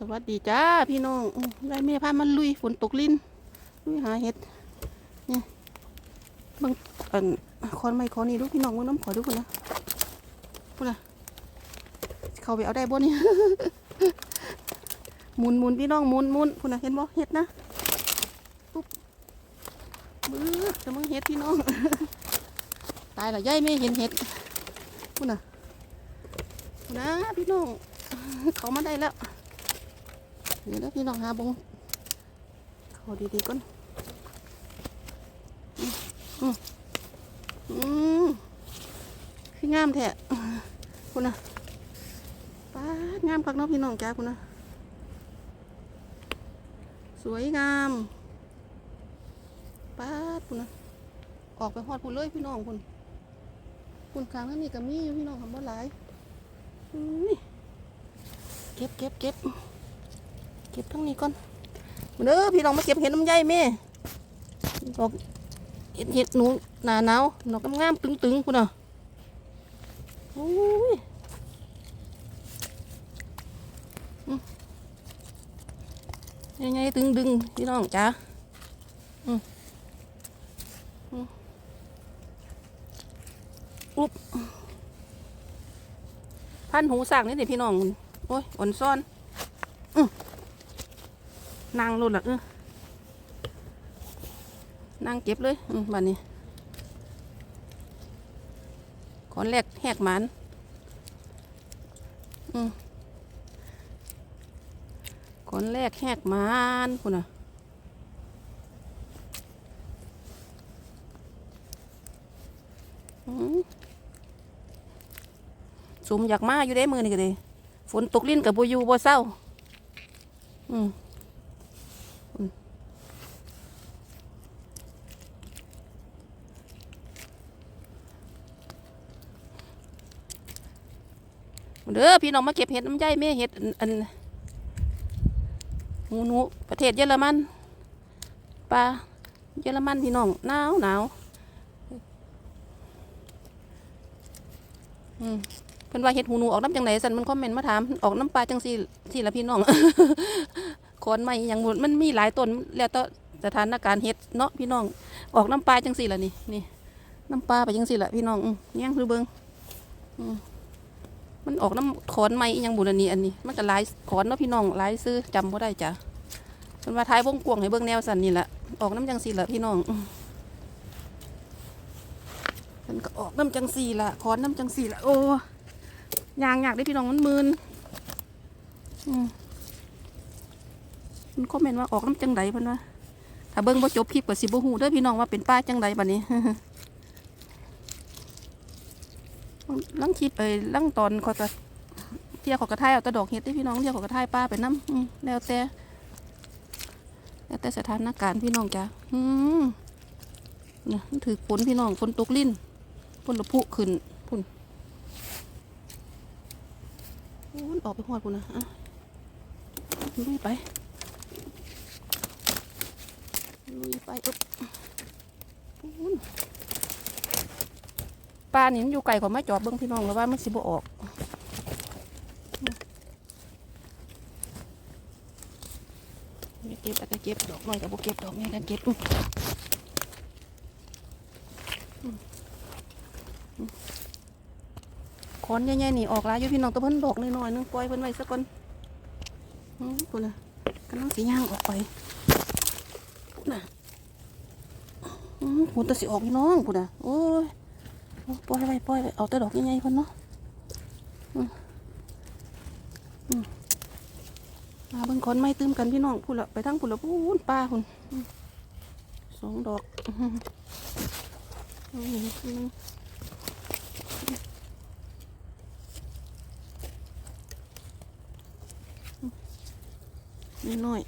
สวัสดีจ้าพี่น้องได้เมียพามันลุยฝนตกลิ้นลุยหาเห็ดนี่บางอันคอนไม่คอนนี่ดูพี่น้องมึงน้ำขอดูคนนะพูดนะเขาไปเอาได้บ่เนี่ยหมุนหมุนพี่น้องหมุนหมุนพูดนะเห็นบ่เห็ดนะปุ๊บบื้อจะมึงเห็ดพี่น้องตายและย่ายไม่เห็นเห็ดพูดนะพูดนะพี่น้องเขามาได้แล้ว เดี๋ยวนะพี่น้องหาบงเขาดีๆก่อนอืมอืมอืมคืองามแท้คุณนะป้างามคักเนาะพี่น้องจ้าคุณนะสวยงามป้าคุณนะออกไปหอดคุณเลยพี่น้องคุณคุณครั้งนั้นนี่ก็มีอยู่พี่น้องทำบ่หลายอุ้เก็บเก็บเก็บ ก็บทั้งนี้ก่อนมาเด้อพี่น้องมาเก็บเห็ดน้ำใยแม่ดอกเห็ดเห็ดหนูหนาหนาวดอกงามๆตึงๆคุณน่ะโอ้ยยังไงตึงดึงพี่น้องจ้าอุ๊บพันหูสั่งนี่เด็พี่น้อง โอ้ยอ่อนซ่อน นางรุ่นละเออนางเก็บเลยอืมบัดนี้ขอนแรกแหกหมันอืมขอนแรกแหกหมันคุณน่ะอืมสมอยากมาอยู่ได้มือนี่ก็เลยฝนตกลิ้นกับบัอยู่บ่เศร้า อืม เด้อพี่น้องมาเก็บเห็ดน้ำใจแม่เห็ดอันหูหนูประเทศเยอรมันปลาเยอรมันพี่น้องหนาวหนาวเพิ่นว่าเห็ดหูหนูออกน้ำจังไหนสันมันคอมเมนต์มาถามออกน้ำปลาจังสี่สี่ละพี่น้องขอนไม้อย่างหมดมันมีหลายต้นแล้วแต่สถานการณ์เห็ดเนาะพี่น้อง ออกน้ำปลาจังสี่ละนี่นี่น้ำปลาไปจังสี่ละพี่น้องอืมแย่งคือเบิงอืม มันออกน้ำขอนไม้ยังบุญอันนี้อันนี้ มันก็หลายขอนเนาะพี่น้องหลายซื้อจำบ่ได้จ้ะมันว่าท้ายวงกวงให้เบิ่งแนวสันนี่แหละออกน้ำจังสีละพี่น้องมันก็ออกน้ำจังสีละขอนน้ำจังสีละโอ้ยางอยากได้พี่น้องมันมืนอืมมันคอมเมนต์ว่าออกน้ำจังไดพิ่นว่าถ้าเบิ่งบ่จบคลิปก็สิบ่ฮู้เด้อพี่น้องว่าเป็นป้าจังไดบัดนี้ ลังคลิปไปลังตอนขอยกระเที่ยวขอกระทายเอาตะดอกเห็ดที่พี่น้องเที่ยวขอกระทายป้าไปน้ำแล้วแต่แล้วแต่สถานการณ์พี่น้องจ้ะอืมนี่ถือฝนพี่น้องฝนตกลิ้นฝนระพุขึ้นพุ่นโอ้ยออกไปหอดพุ่นนะอะลุยไปลุยไปอึ๊บพุ่น ปลานี่มันอยู่ไกลกว่ามาจอบเบิ้งพี่น้องแล้วว่ามันสิบออกม่เก็บแต่ก็เก็บดอกหน้อยกับโบเก็บดอกนี่กันเก็บอื้ออื้ออื้อขอนใหญ่ๆนี่ออกหลายอยู่พี่น้องแตะเพิ่นดอกน้อยๆนึงปล่อยเพิ่นไว้สักก่อนอืมพุ่นน่ะกำลังสีย่างออกไปพุ่นน่ะอืมพุ่นแตะสิออกพี่น้องพุ่นน่ะโอ้ย ปล่อยไปปล่อยไปเอาแต่ดอกใหญ่ๆพ่นเนาะมาเบิ่งขอนไม้ตื้มกันพี่น้องพูดละไปทั้งพูดละพูนป้าคุณสองดอกอื้อหืออืมอืมนี่น้อย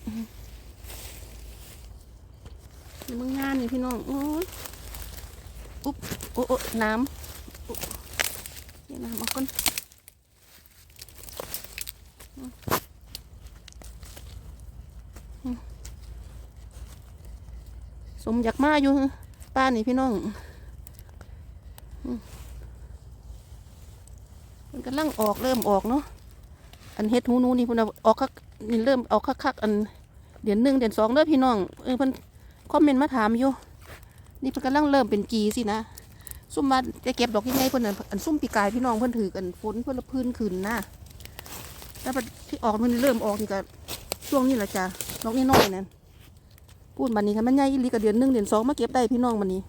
มึงงานนี่พี่น้องโอ้ย อุ๊บโอ้น้ำเดี๋ยวน้ำเอาก่อนสมอยากมาอยู่ป้านี่พี่น้องมันกำลังออกเริ่มออกเนาะอันเฮ็ดหูนูนี่พิ่นเอาออกคักนี่เริ่มออกคักๆอันเดือนหนึ่งเดือนสองเด้อพี่น้องเออเพิ่นคอมเมนต์มาถามอยู่ นี่เพิ่นกำลังเริ่มเป็นกีสินะซุ่มมาจะเก็บดอกยังไงเพิ่นน่ะอันซุ่มปีกายพี่น้องเพิ่นถือกันฝนเพิ่นละพื้นขึ้นนะแล้วที่ออกมันเริ่มออกนี่ก็ช่วงนี้แหละจ้ะดอกน้อยๆนั่นพูดบัดนี้ค่ะมันใหญ่อีลีก็เดือนหนึ่งเดือนสองมาเก็บได้พี่น้องบัดนี้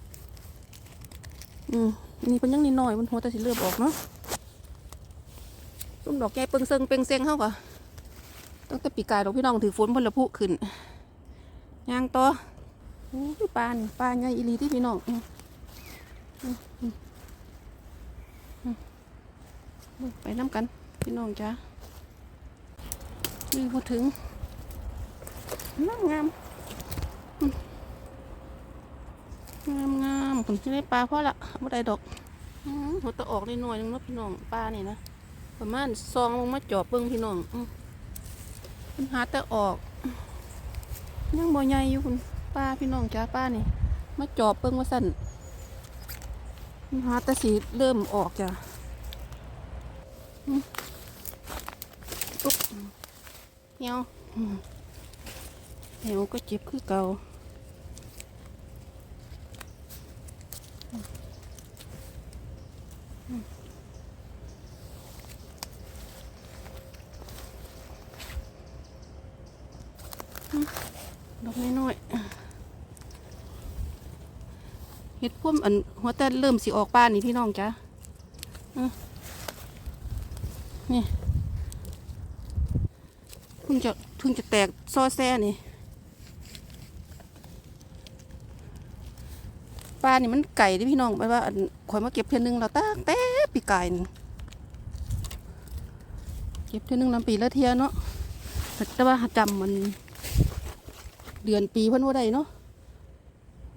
อืมนี่เพิ่นยังน้อยมันหัวแต่สิเริ่มออกเนาะซุ่มดอกแก่เปิงเซิงเปิงเซงเฮาก็ตั้งแต่ปีกายดอกพี่น้องถือฝนเพิ่นละพุขึ้นย่างต่อโอ้ย ปลานี่ปลาใหญ่อีลีที่พี่น้องไปน้ำกัน พี่น้องจ้านี่พอถึงงางามงามงามผมจะได้ปลาเพราะละไม่ได้ดอกหัวตะออกได้หน่อยนึงนะพี่น้องปลานี่นะประมาณซองลงมาจอบเบิ้งพี่น้องมันหาแต่ออกยังบ่ใหญ่อยู่คุณ ป้าพี่น้องจ้าป้านี่มาจอบเบิ่งว่าสั่นหาแต่สีเริ่มออกจ้ะอืมตุ๊บเหี่ยวเหี่ยวก็เจ็บคือเก่าอืม ดอกน้อยๆเห็ดพุ่มอันหัวแต่เริ่มสิออกป้านนี่พี่น้องจ้ะนี่เพิ่งจะเพิ่งจะแตกซอแซ่นี่ปลานี่มันไก่ที่พี่น้องไปว่าอันข่อยมาเก็บเทือนึงเราตั้งแต่ปีกายนี่เก็บเทือนึงลำปีละเทียเนาะแต่ว่าจำมัน ดือนปีเพิ่นว่าได้เนาะ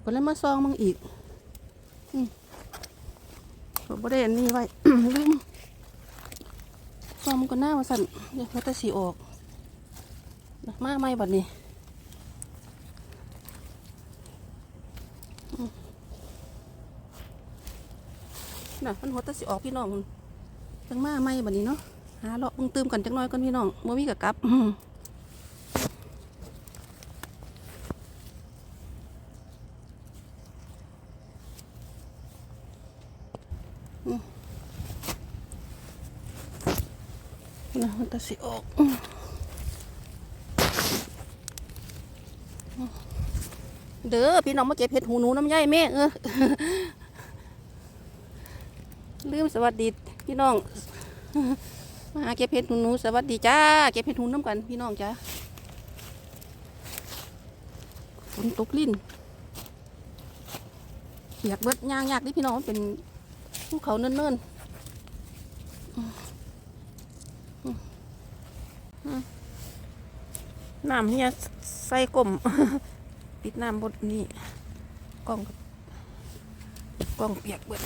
ก็เลยมาซองมึงอีกอืมผมบ่ได้อันนี้ไว้ลืมซองมันก็หน้ามาสั่นเดี๋ยวมันจะสีออกนะมาไม่บัดนี้น่ะมันหัวตะสีออกพี่น้องจังมาไม่บัดนี้เนาะหาเลาะมึงตืมกันจังน้อยก่อนพี่น้องบ่มีกับกลับ อืม นะมันจะ สิออกเด้อพี่น้องมาเก็บเห็ดหูหนูน้ำย่ายแม่เออลืมสวัสดีพี่น้องมาเก็บเห็ดหูหนูสวัสดีจ้าเก็บเห็ดหูน้ำกันพี่น้องจ้าฝนตกลิ้นอยากเบิดยางยากดิพี่น้องเป็นภูเขาเนิ่นๆ น้ำเนี่ยใส่กลมปิดน้ำบดนี่กล้องกล้องเปียกเบิด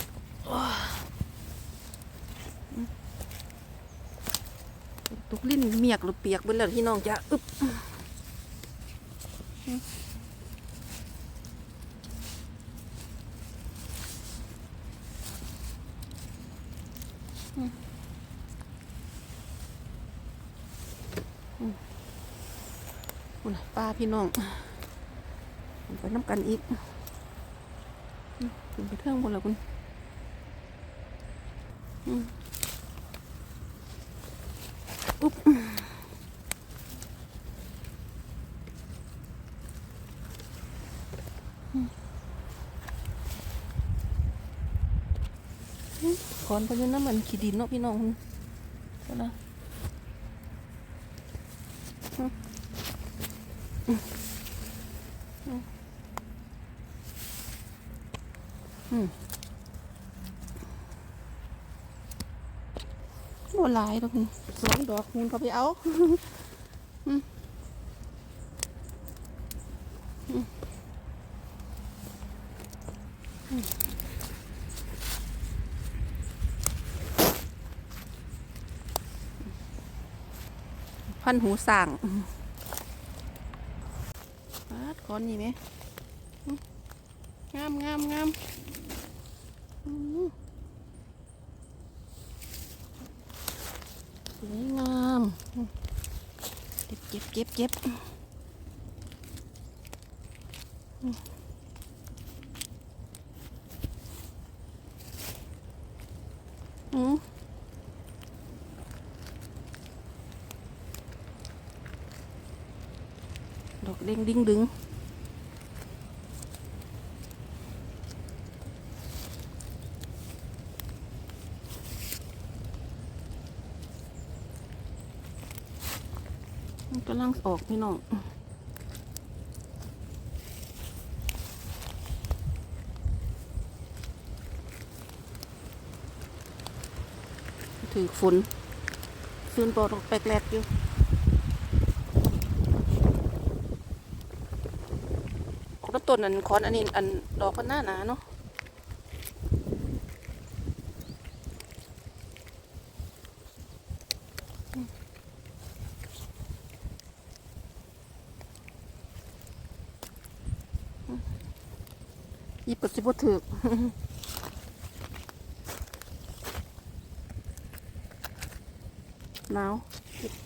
ตุกลิ้นเมียกหรือเปียกเบิดแล้วพี่น้องจ้ะอึบอืมอืม คุณป้าพี่น้องไปน้ำกันอีกอืมคุณไปเทื่องบนแล้วคุณอุ๊บอืมอืมขอนไปยืนน้ำมันขี้ดินเนาะพี่น้องคุณนะ โบหลายดอกนี่สองดอกคุณเขาไปเอาพันหูสั่งปาดคอนนี่ไหมงามงามงาม สวยงาม เก็บเก็บเก็บเก็บอืมดอกเด้งดิ้งดึงมันกำลัง ออกพี่น้องถือฝนฟืนปอดออกแปลกๆอยู่ออกน้ำต้นอันคอนอันนี้อันดอกมันหน้าหนาเนาะ หยิ บกับสิบถือกหนาว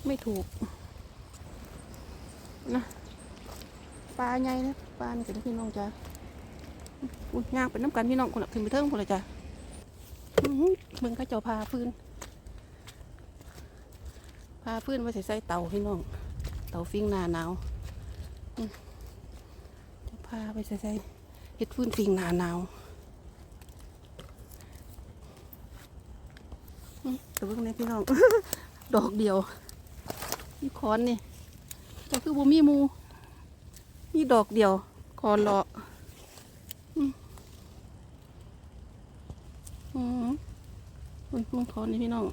ไม่ถูกนะปลาใหญ่นะปลานี่กับพี่น้องจ้าอุ้ยยางเป็นน้ำกันพี่น้องคนละขึ้นไปเทิงคนละจ้าอื้อหือเมืองเข้าเจ้าพาพื้น พาพื้นไว้ใส่ใส่เตาพี่น้อง เตาฟิ้งหนาหนาวจะพาไปใส่ใส่ เฮ็ดฟื้นฟิงหนาหนาวอืมแต่เบิ่งในพี่น้อง ดอกเดียวนี่คอนนี่แต่คือบ่มีมูมีดอกเดียวคอนเลาะอืมอืมเบิ่งเบิ่งคอนนี่พี่น้อง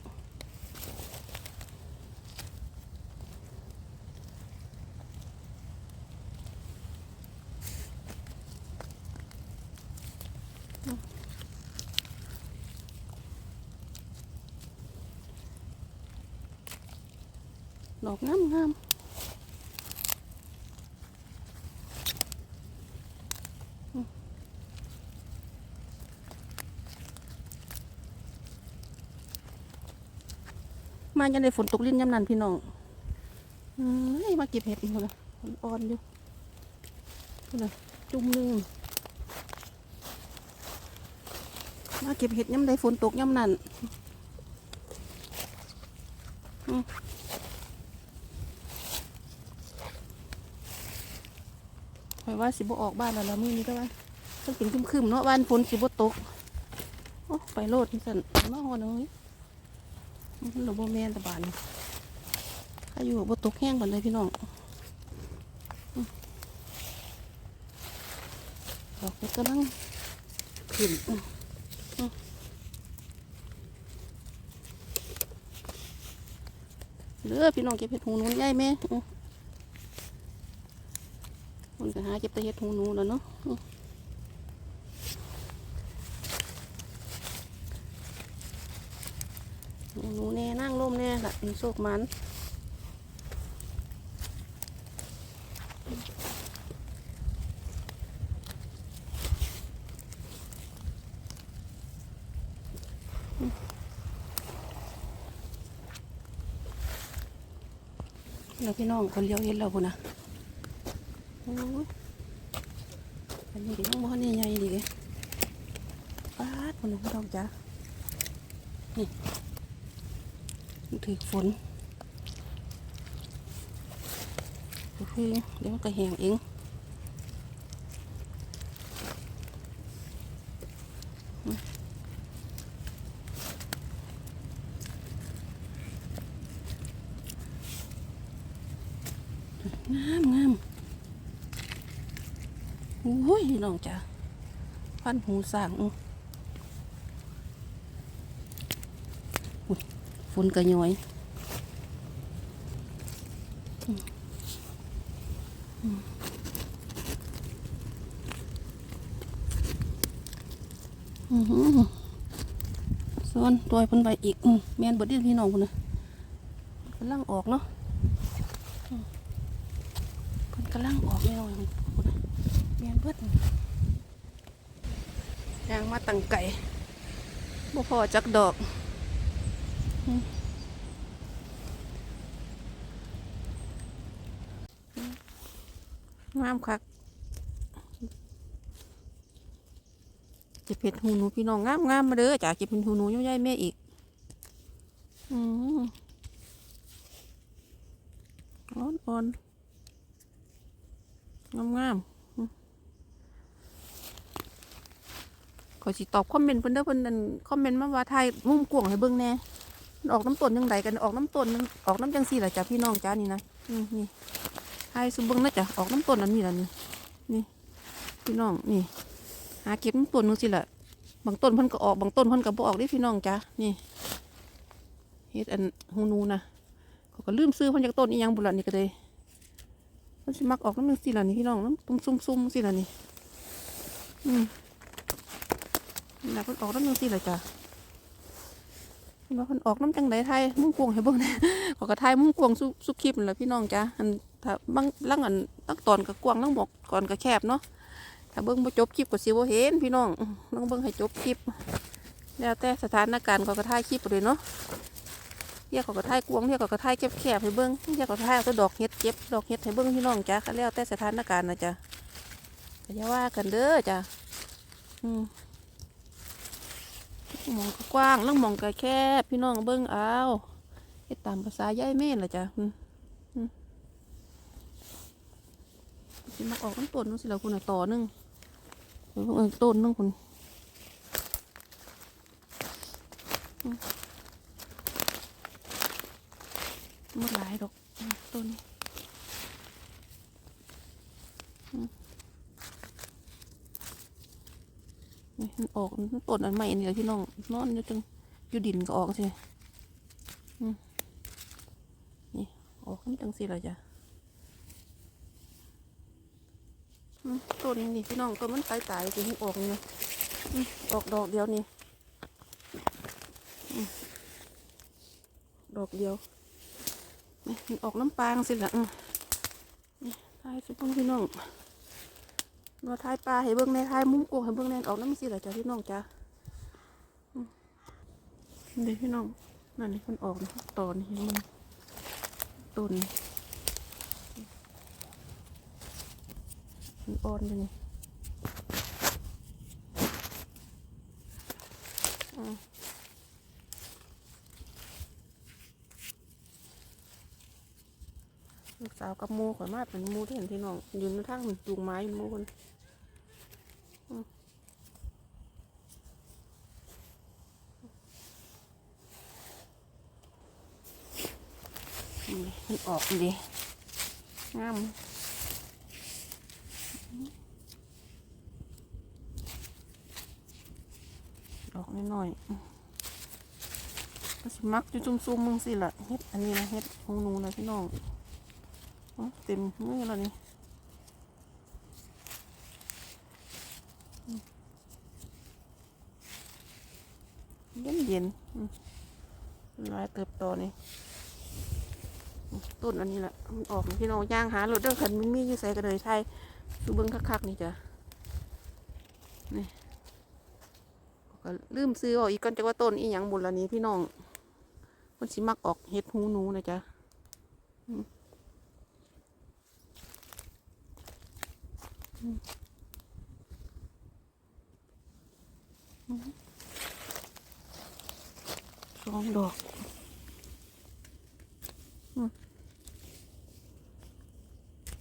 ดอกงามงามอืม มายังได้ฝนตกลิ้นยำนันพี่น้องเอ้ยมาเก็บเห็ดอีกแล้วนะอ่อนอยู่นี่นะจุ่มนึงมาเก็บเห็ดย่ำได้ฝนตกย่ำนันอืมข่อยว่าสิบออกบ้านแล้วละมือนี้ก็ว่าต้องเป็นคึมๆเนาะบ้านฝนสิบตก โอ้ไปโลดนี่สั่นมาหอนึง มันหลบแม่นตะบานถ้าอยู่บ่ตกแห้งก่อนเลยพี่น้องดอกก็กำลังขึ้นอืมอืมเด้อพี่น้องเก็บเห็ดหูหนูใหญ่แม่อืมมันก็หาเก็บแต่เห็ดหูหนูแล้วเนาะอืมหูหนูแน่นั่งร่ มแน่ละมันโศกมันอืมแล้วพี่น้องคนเลี้ยวเห็นเราพุ่นนะอันนี้ก็ยังบ่ทันได้ใหญ่ดีเลยปาดมันพี่น้องจ้ะนี่ ถือฝนก็คือเดี๋ยวมันก็แห้งเองอืมงามงามโอ้ยน้องจ้ะพันหูสร้างอื้ออุ๊ยฝ นกระย้อยอืมอืมอื้อหือส่วนตัวพิ่นไปอีกอืมแมนบดดียวพี่น้องพุ่นนะกำลังออกเนาะเพิ่นกำลังออกพี่น้องพุ่นนะแมนเบิดยางมาตั้งไก่บ่พอจักดอก งามคักจะเพ็ดหูหนูพี่น้องงามงามมาเด้อจ้าจะเป็นหูหนูย่อยแม่อีก อืมอ่อนอ่อนงามงามขอสิตอบคอมเมนต์เพิ่นเด้อเพิ่นนันคอมเมนต์มาว่าไทยมุ่มกลวงให้เบิ่งแน่ ออกน้ำต้นยังไงกันออกน้ำต้นออกน้ำจังสี่หล่ะจ้ะพี่น้องจ้านี่นะนี่ไทยสุเบิ่งนะจ้ะออกน้ำต้นอันนี้ล่ะนี่นี่ พี่น้องนี่ หาเก็บน้ำต้นนึงสิละบางต้นพิ่นก็ออกบางต้นพิ่นก็บ่ออกด้พี่น้องจ้านี่เฮ็ดอันหูนูนะเขาก็ลืมซื้อพันจากต้นอีหยังบุหรี่นี่ก็เลยมันสิมักออกน้ำหนึงสิล่ะนี่พี่น้องน้ำตุ้มซุ่มๆสิล่ะนี่อืมนี่ล่ะเพิ่นออกน้ำหนึงสิล่ะจ้ะ ว่าเพิ่นออกน้ำจังไดไทยมุ่งกวงให้เบิ่งแหน่ขอกระไทยมุ่งกวงสุสุคลิปนั่นล่ะพี่น้องจ้ะอันถ้าบางลังอันตั้งตอนก็กวงลังบอกก่อนก็แคบเนาะถ้าเบิ่งบ่จบคลิปก็สิบ่เห็นพี่น้องต้องเบิ่งให้จบคลิป แล้วแต่สถานการณ์ก็กระทายคลิปเลยเนาะเรียกขากระทายกวงเรียกขากระทายแคบแคบให้เบิ้งเรียกขากระทายเอาแต่ดอกเห็ดเก็บดอกเห็ดให้เบิ้งพี่น้องจ้ะก็แล้วแต่สถานการณ์นะจ้ะก็อย่าว่ากันเด้อจ้ะอืม มองก็กว้างแล้วหมองก็แคบพี่น้องเบิ้งเอาเฮ็ดตามภาษาย่ายแม่นละจ้ะมอืมสิมาออกน้ำต้นนู้นสิเราคุณน่ะต่อนึงเออเออต้นนึงคุณหมดหลายดอกต้นนี้อื มนี่มันออกมันต้นอันใหม่นี่แหละพี่น้องนอนอยู่จังอยู่ดินก็ออกสิอืมนี่ออกมันจังสิละจ้ะต้นนี้พี่น้องต้นมันตายตายสิให้ออกนี่อืมออกดอกเดียวนี่ดอกเดียวนี่มันออกน้ำปางสิละอืมนี่ทายสุพงพี่น้อง มาทายปลาให้เบิ้งในทายมุ้งกวงให้เบิ้งในออกน้ำสิละจ้ะพี่น้องจ้ะเดี๋ยวพี่น้องนั่นนี่มันออกนะตอนนี้มันต้นมันอ่อนอยู่นี่อืม ลูก สาวกับมูข่อยมาเป็นมูที่เห็นพี่น้องยืนในทางจูงไม้อยู่หมูคนอืมมันออกดีงามดอกน้อยๆอืมก็สิมักอยู่จุ่มๆมึงสิละเฮ็ดอันนี้นะเฮ็ดของนูนะพี่น้อง เต็มมือแล้วนี่เย็นเย็นมลายเติบโตนี่ต้นอันนี้แหละมันออกพี่น้องย่างหารถเด้อขันมันมีอยู่ใส่กระเลยไทยดูเบิ้งคักๆนี่จ้ะนี่ก็ลืมซื้อออกอีกก่อนจะว่าต้นอีหยังบุญละนี้พี่น้องมันสิมักออกเห็ดหูหนูนะจ๊ะ สองดอก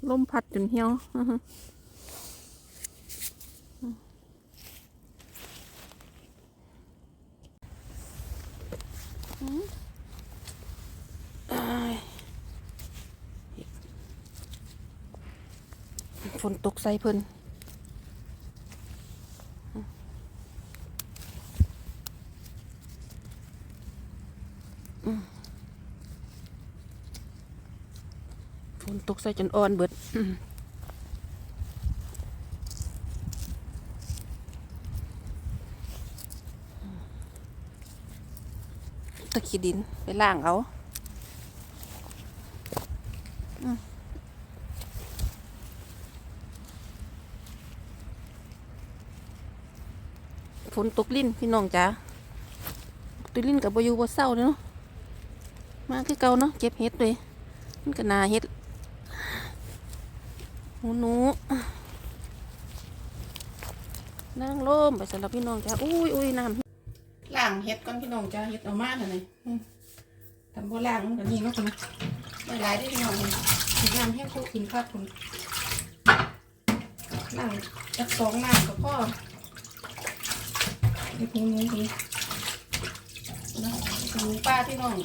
ลมพัดจนเหี่ยว อื้อหืออืมอืมอ้ายฝ นตกใส่เพิ่นฝนตกใส่จนอ่อนเบิดตะขี้ดินไปล่างเอาอืมฝ นตกลิ้นพี่น้องจ๋าตกลิ้นกับบอยู่บ่เศร้าเนาะมาคือเก่าเนาะเก็บเห็ดเลยมันก็นาเห็ดหูหนูนั่งลมไปสำหรับพี่น้องจ้าอุ้ยอุ้ยน้ำล่างเห็ดก่อนพี่น้องจ้าเห็ดเอามาเถอะนี่อืมทำโบล่างมันก็นี่เนาะคุณไม่หลายได้พี่น้องนี่ถึงน้ำแห้งคู่ขึ้นครับคุณล่างจักสองน้ำกับพ่อ ไอ้พุงนู้นคุณนะพุงป้าพี่น้อง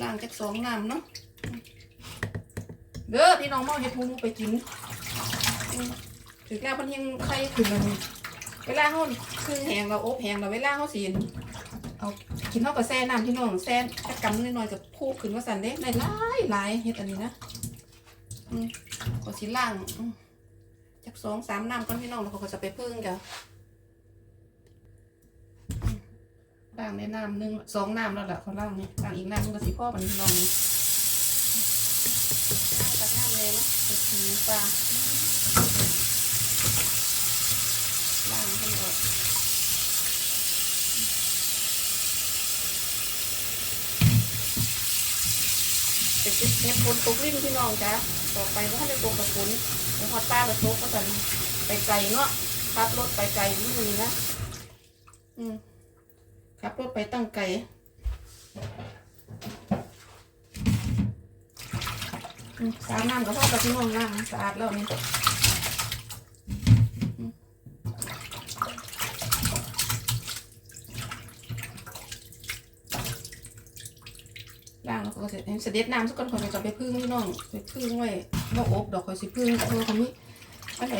ล้างจากสองน้ำเนาะเด้อพี่น้องมอเห็ดหูนไปกินอืมถึงแล้วมันยังไข่ถึงแล้วนี่เวลาเขาคือแหงเราอบแหงเราเวลาเขาสีนเอากินเท่ากับแซ่น้ำพี่น้องแซ่จักำนิดหน่อยกับคู่ขึ้นว่าสันเด้ในหลายหลายเห็ดอันนี้นะอืมก็สิล่างอืม จากสองสามน้ำก้อนพี่น้องแล้วเขาก็จะไปพึ่งจ้ะอืมล่างในน้ำหนึ่งสองน้ำแล้วแหละเขาล่างนี่ล่างอีกน้ำหนึงก็สิพ่อมันพี่น้องนี่ล่างจากน้ำเลยเนาะเห็ดหูปลาล่างให้ออก จะเก็บเห็ดผลตกลิ้นพี่น้องจ้ะต่อไปว่าให้ตกกับฝนแล้วพอต้ากระตุกก็จะไปไกลเนาะขับรถไปไกลนี่นี่นะ อืมขับรถไปตั้งไกลสาน้ำกับพ่อกับพี่น้องน้ำสะอาดแล้วนี่อืมล้างแล้ว ก็เสร็จเสด็จน้ำสักก่อนขอยจะไปพึ่งพี่น้องไปพึ่งไว้บ่อบดอกขอยสิพึ่งเพราะว่าเขามีอะไร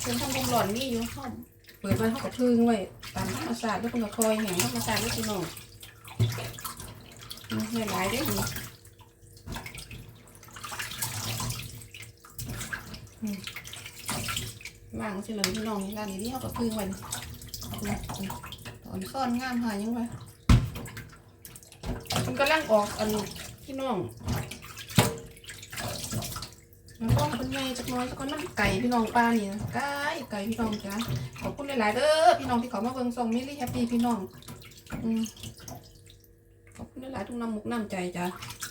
เชิญทำความร้อนนี่อยู่ห้องเปิดไว้เขาก็พึ่งไว้ตามธรรมชาสติแล้วก็คอยแห้งธรรมชาสติแล้วยพี่น้องอืมหลายๆได้อนี่างสิเลยพี่น้องนี่ล้างนี้ที่เขาก็พึ่งไว้ตอนซ่อนงามหายังไงมันก็ล่างออกอัน พี่น้องแล้วก็เป็นไงจักน้อยจักคนน้ำไก่พี่น้องป้านี่นะไก่ไก่พี่น้องจ้าขอบคุณหลายๆเด้อพี่น้องที่เขามาเบิ่งส่งมิลลี่แฮปปี้พี่น้องอืมขอบคุณหลายๆทุกน้ำมุกน้ำใจจ้า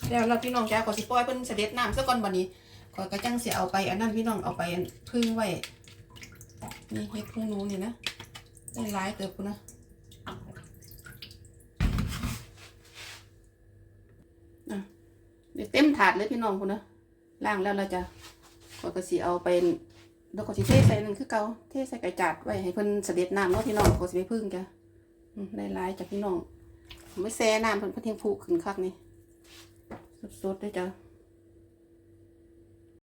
แล้วเราพี่น้องจ้าขอสิปล่อยเพิ่นเสด็จน้ำซะก่อนบัดนี้ขอกระจังเสียเอาไปอันนั้นพี่น้องเอาไปพึ่งไว้นี่เฮ็ดพึ่งนู้นนี่นะได้หลายเติบพุ่นนะ นะเดี๋ยวเต็มถาดเลยพี่น้องคุณนะล่างแล้วเราจะขอยก็สิเอาไปแล้วก็สิเทใส่นั่นคือเกาเทใส่กระจัดไว้ให้เพิ่นเสด็จน้ำเนาะพี่น้องก็สิไปพึ่งจ้ะได้ลายจากพี่น้องไม่แซ่น้ำเพิ่นเพิ่นเทียงผูกขึ้นคักนี่สดๆด้วยจ้ะ